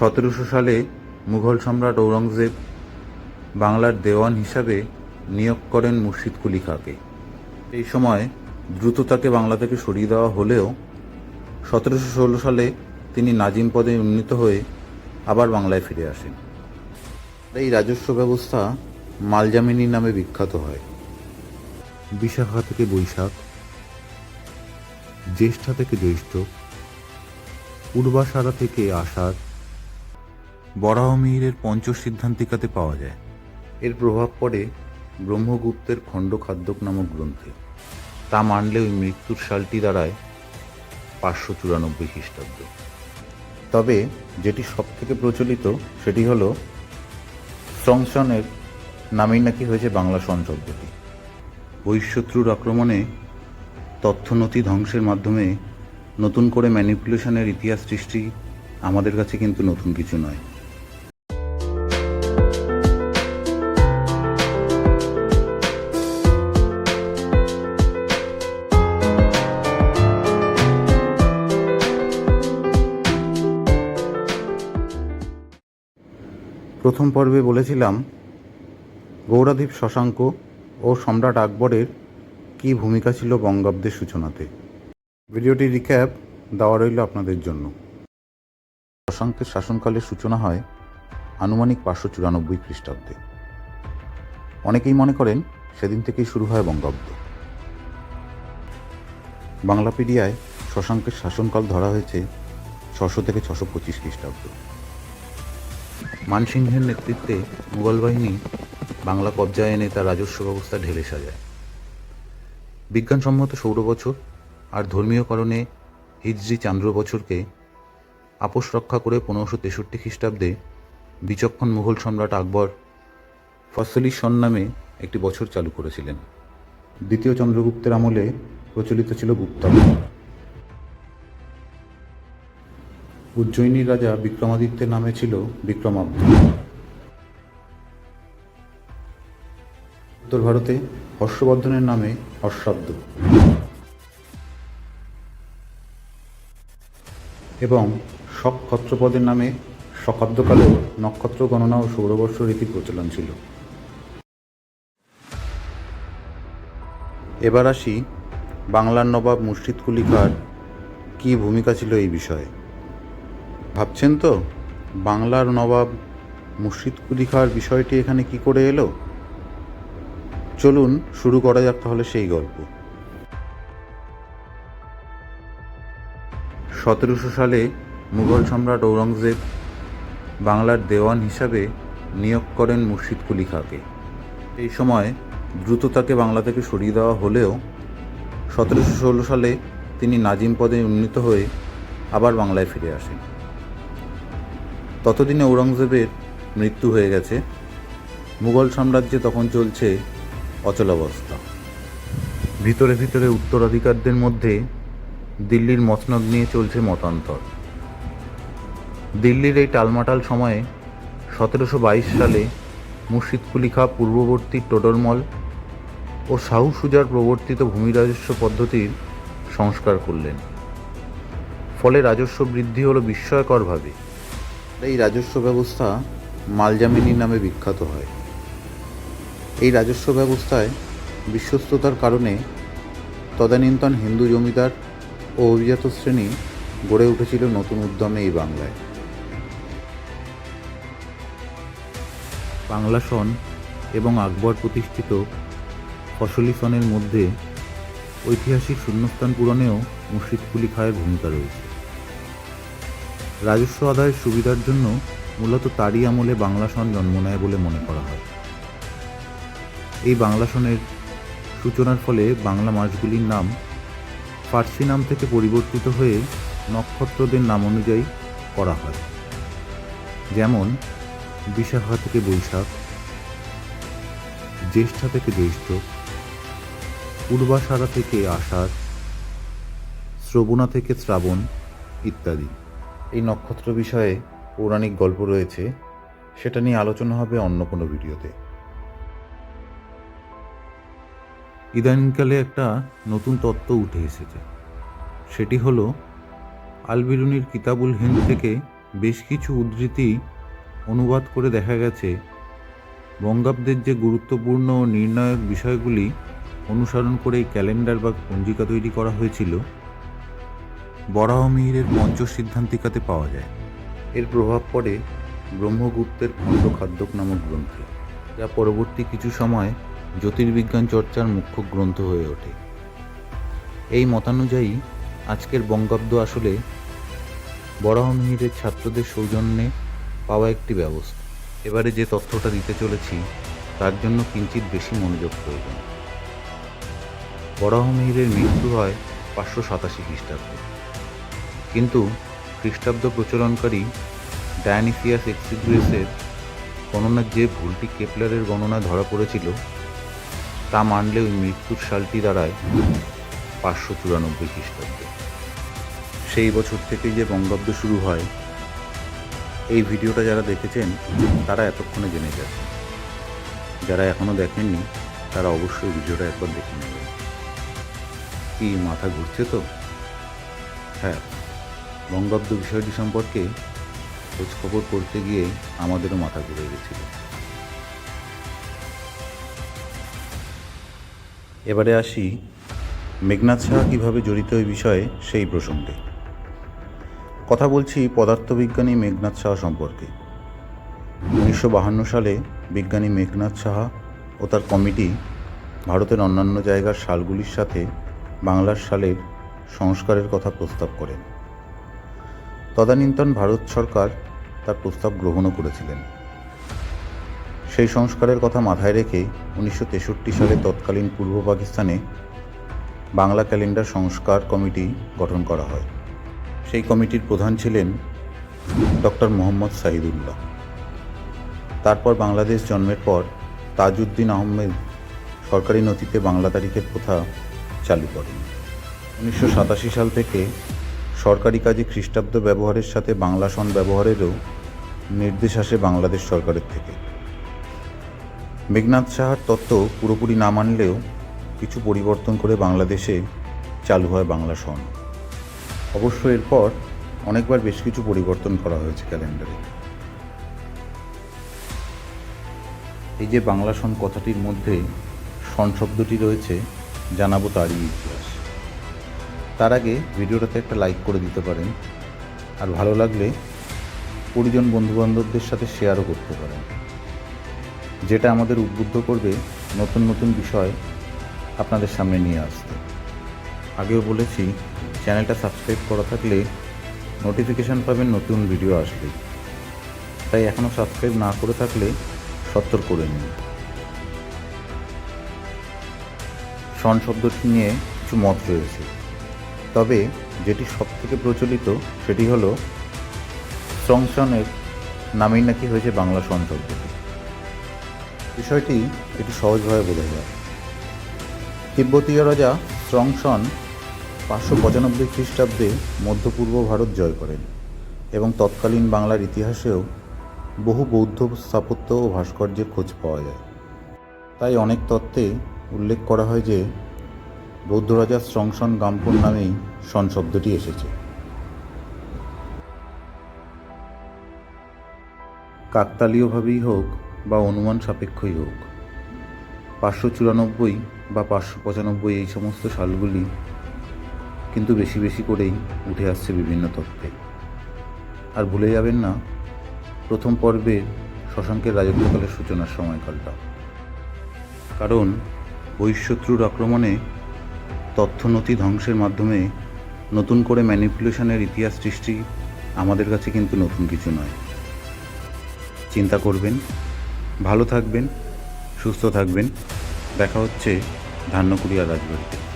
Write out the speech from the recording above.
সতেরোশো সালে মুঘল সম্রাট ঔরঙ্গজেব বাংলার দেওয়ান হিসাবে নিয়োগ করেন মুর্শিদ কুলি খাঁকে। এই সময় দ্রুত তাকে বাংলা থেকে সরিয়ে দেওয়া হলেও সতেরোশো ষোলো সালে তিনি নাজিম পদে উন্নীত হয়ে আবার বাংলায় ফিরে আসেন। এই রাজস্ব ব্যবস্থা মালজামিনী নামে বিখ্যাত হয়। বিশাখা থেকে বৈশাখ, জ্যেষ্ঠা থেকে জ্যৈষ্ঠ পূর্বাষাঢ়া থেকে আষাঢ় বরাহমিহিরের পঞ্চসিদ্ধান্তিকাতে পাওয়া যায়। এর প্রভাব পড়ে ব্রহ্মগুপ্তের খণ্ড খাদ্যক নামক গ্রন্থে। তা মানলে ওই মৃত্যুর সালটি দাঁড়ায় পাঁচশো চুরানব্বই খ্রিস্টাব্দ। তবে যেটি সব থেকে প্রচলিত সেটি হলো সংসনের নামেই নাকি হয়েছে বাংলা সন শব্দটি বহিঃশত্রুর আক্রমণে তথ্যনথি ধ্বংসের মাধ্যমে নতুন করে ম্যানিপুলেশনের ইতিহাস সৃষ্টি আমাদের কাছে কিন্তু নতুন কিছু নয়। প্রথম পর্বে বলেছিলাম গৌরাধীপ শশাঙ্ক ও সম্রাট আকবরের কী ভূমিকা ছিল বঙ্গাব্দের সূচনাতে। ভিডিওটি রিক্যাপ দেওয়া রইল আপনাদের জন্য। শশাঙ্কের শাসনকালের সূচনা হয় আনুমানিক পাঁচশো চুরানব্বই খ্রিস্টাব্দে। অনেকেই মনে করেন সেদিন থেকেই শুরু হয় বঙ্গাব্দ বাংলাপিডিয়ায় শশাঙ্কের শাসনকাল ধরা হয়েছে ছশো থেকে ছশো পঁচিশ খ্রিস্টাব্দ। মানসিংহের নেতৃত্বে মুঘল বাহিনী বাংলা কবজায় এনে তার রাজস্ব ব্যবস্থা ঢেলে সাজায়। বিজ্ঞানসম্মত সৌর বছর আর ধর্মীয় কারণে হিজরি চান্দ্র বছরকে আপোষ রক্ষা করে পনেরোশো তেষট্টি খ্রিস্টাব্দে বিচক্ষণ মুঘল সম্রাট আকবর ফসলি সন নামে একটি বছর চালু করেছিলেন। দ্বিতীয় চন্দ্রগুপ্তের আমলে প্রচলিত ছিল গুপ্তাব্দ উজ্জয়িনীর রাজা বিক্রমাদিত্যের নামে ছিল বিক্রমাব্দ। উত্তর ভারতে হর্ষবর্ধনের নামে হর্ষাব্দ। এবং শক ক্ষত্রপদের নামে শকাব্দকালেও নক্ষত্র গণনা ও সৌরবর্ষ রীতি প্রচলন ছিল। এবার আসি বাংলার নবাব মুর্শিদ কুলি খাঁর কী ভূমিকা ছিল এই বিষয়ে। ভাবছেন তো? বাংলার নবাব মুর্শিদ কুলি খাঁর বিষয়টি এখানে কি করে এলো? চলুন শুরু করা যাক তাহলে সেই গল্প। সতেরোশো সালে মুঘল সম্রাট ঔরঙ্গজেব বাংলার দেওয়ান হিসাবে নিয়োগ করেন মুর্শিদ কুলি খাঁকে এই সময় দ্রুত তাকে বাংলা থেকে সরিয়ে দেওয়া হলেও সতেরোশো ষোলো সালে তিনি নাজিম পদে উন্নীত হয়ে আবার বাংলায় ফিরে আসেন। ততদিনে ঔরঙ্গজেবের মৃত্যু হয়ে গেছে। মুঘল সাম্রাজ্যে তখন চলছে অচলাবস্থা। ভিতরে ভিতরে উত্তরাধিকারদের মধ্যে দিল্লির মসনদ নিয়ে চলছে মতান্তর। দিল্লির এই টালমাটাল সময়ে সতেরোশো বাইশ সালে মুর্শিদ কুলি পূর্ববর্তী টোডরমল ও শাহু সুজার প্রবর্তিত ভূমি রাজস্ব পদ্ধতির সংস্কার করলেন। ফলে রাজস্ব বৃদ্ধি হলো বিস্ময়করভাবে। এই রাজস্ব ব্যবস্থা মালজামিনী নামে বিখ্যাত হয়। এই রাজস্ব ব্যবস্থায় বিশ্বস্ততার কারণে তদানীন্তন হিন্দু জমিদার ও অভিজাত শ্রেণি গড়ে উঠেছিল নতুন উদ্যমে এই বাংলায়। বাংলা সন এবং আকবর প্রতিষ্ঠিত ফসলি সনের মধ্যে ঐতিহাসিক শূন্যস্থান পূরণেও মুর্শিদ কুলি খাঁয়ের ভূমিকা রয়েছে। রাজস্ব আদায়ের সুবিধার জন্য মূলত তারই আমলে বাংলা সন জন্ম নেয় বলে মনে করা হয়। এই বাংলা সনের সূচনার ফলে বাংলা মাসগুলির নাম ফার্সি নাম থেকে পরিবর্তিত হয়ে নক্ষত্রদের নাম অনুযায়ী করা হয়। যেমন, বিশাখা থেকে বৈশাখ, জ্যেষ্ঠা থেকে জ্যৈষ্ঠ পূর্বাষাঢ়া থেকে আষাঢ়, শ্রবণা থেকে শ্রাবণ ইত্যাদি। এই নক্ষত্র বিষয়ে পৌরাণিক গল্প রয়েছে, সেটা নিয়ে আলোচনা হবে অন্য কোনো ভিডিওতে। ইদানিংকালে একটা নতুন তত্ত্ব উঠে এসেছে। সেটি হলো, আলবিরুনির কিতাবুল হিন্দ থেকে বেশ কিছু উদ্ধৃতি অনুবাদ করে দেখা গেছে, বঙ্গাব্দের যে গুরুত্বপূর্ণ ও নির্ণায়ক বিষয়গুলি অনুসরণ করে ক্যালেন্ডার বা পঞ্জিকা তৈরি করা হয়েছিল। বরাহমিহিরের পঞ্চ সিদ্ধান্তিকাতে পাওয়া যায়। এর প্রভাব পড়ে ব্রহ্মগুপ্তের খণ্ড খাদ্যক নামক গ্রন্থে, যা পরবর্তী কিছু সময় জ্যোতির্বিজ্ঞান চর্চার মুখ্য গ্রন্থ হয়ে ওঠে। এই মতানুযায়ী, আজকের বঙ্গাব্দ আসলে বরাহমিহিরের ছাত্রদের সৌজন্যে পাওয়া একটি ব্যবস্থা। এবারে যে তথ্যটা দিতে চলেছি, তার জন্য কিঞ্চিত বেশি মনোযোগ প্রয়োজন। বরাহমিহিরের মৃত্যু হয় পাঁচশো সাতাশি খ্রিস্টাব্দে। কিন্তু খ্রিস্টাব্দ প্রচলনকারী ডায়ানিসিয়াস এক্সিগ্রেসের গণনার যে ভুলটি কেপলারের গণনা ধরা পড়েছিল, তা মানলে ওই মৃত্যুর সালটি দাঁড়ায় পাঁচশো চুরানব্বই খ্রিস্টাব্দে। সেই বছর থেকে যে বঙ্গাব্দ শুরু হয়, এই ভিডিওটা যারা দেখেছেন, তারা এতক্ষণে জেনে গেছেন। যারা এখনও দেখেননি, তারা অবশ্যই ভিডিওটা একবার দেখে নেবেন। কি মাথা ঘুরছে তো? হ্যাঁ বঙ্গাব্দ বিষয়টি সম্পর্কে খোঁজ খবর করতে গিয়ে আমাদেরও মাথা ঘুরে গেছিল। এবারে আসি মেঘনাথ সাহা কীভাবে জড়িত এই বিষয়ে সেই প্রসঙ্গে। কথা বলছি পদার্থবিজ্ঞানী মেঘনাথ সাহা সম্পর্কে। উনিশশো বাহান্ন সালে বিজ্ঞানী মেঘনাথ সাহা ও তার কমিটি ভারতের অন্যান্য জায়গার সালগুলির সাথে বাংলার সালের সংস্কারের কথা প্রস্তাব করেন। তদানীন্তন ভারত সরকার তার প্রস্তাব গ্রহণও করেছিলেন। সেই সংস্কারের কথা মাথায় রেখে উনিশশো তেষট্টি সালে তৎকালীন পূর্ব পাকিস্তানে বাংলা ক্যালেন্ডার সংস্কার কমিটি গঠন করা হয়। সেই কমিটির প্রধান ছিলেন ডক্টর মোহাম্মদ সাহিদুল্লাহ। তারপর বাংলাদেশ জন্মের পর তাজউদ্দিন আহমেদ সরকারি নথিতে বাংলা তারিখের প্রথা চালু করেন। উনিশশো সাতাশি সাল থেকে সরকারি কাজে খ্রিস্টাব্দ ব্যবহারের সাথে বাংলা সন ব্যবহারেরও নির্দেশ আসে বাংলাদেশ সরকারের থেকে। মেঘনাথ সাহার তত্ত্ব পুরোপুরি না মানলেও কিছু পরিবর্তন করে বাংলাদেশে চালু হয় বাংলা সন। অবশ্য এরপর অনেকবার বেশ কিছু পরিবর্তন করা হয়েছে ক্যালেন্ডারে। এই যে বাংলা সন কথাটির মধ্যে সন শব্দটি রয়েছে, জানাব তারই তার আগে ভিডিওটাতে একটা লাইক করে দিতে পারেন। আর ভালো লাগলে পরিজন বন্ধুবান্ধবদের সাথে শেয়ারও করতে পারেন। যেটা আমাদের উদ্বুদ্ধ করবে নতুন নতুন বিষয় আপনাদের সামনে নিয়ে আসতে। আগেও বলেছি, চ্যানেলটা সাবস্ক্রাইব করা থাকলে নোটিফিকেশান পাবেন নতুন ভিডিও আসবে। তাই এখনও সাবস্ক্রাইব না করে থাকলে সত্তর করে নিন। সন শব্দটি নিয়ে কিছু মত রয়েছে। তবে যেটি সব থেকে প্রচলিত, সেটি হলো সংসনের নামেই নাকি হয়েছে বাংলা শব্দটি বিষয়টি একটু সহজভাবে বোঝা যায়। তিব্বতীয় রাজা স্রংসন পাঁচশো পঁচানব্বই খ্রিস্টাব্দে মধ্য পূর্ব ভারত জয় করেন এবং তৎকালীন বাংলার ইতিহাসেও বহু বৌদ্ধ স্থাপত্য ও ভাস্কর্যের খোঁজ পাওয়া যায়। তাই অনেক তত্ত্বে উল্লেখ করা হয় যে বৌদ্ধ রাজা স্রংসন গাম্পন নামেই সন শব্দটি এসেছে। কাকতালীয়ভাবেই হোক বা অনুমান সাপেক্ষই হোক, পাঁচশো চুরানব্বই বা পাঁচশো পঁচানব্বই এই সমস্ত সালগুলি কিন্তু বেশি বেশি করেই উঠে আসছে বিভিন্ন তত্ত্বে। আর ভুলে যাবেন না, প্রথম পর্বে শশাঙ্কের রাজত্বকালের সূচনার সময়কালটা। কারণ বহিঃশত্রুর আক্রমণে তথ্যনথি ধ্বংসের মাধ্যমে নতুন করে ম্যানিপুলেশনের ইতিহাস সৃষ্টি আমাদের কাছে কিন্তু নতুন কিছু নয়। চিন্তা করবেন, ভালো থাকবেন, সুস্থ থাকবেন। দেখা হচ্ছে ধান্যকুড়িয়া রাজবাড়িতে।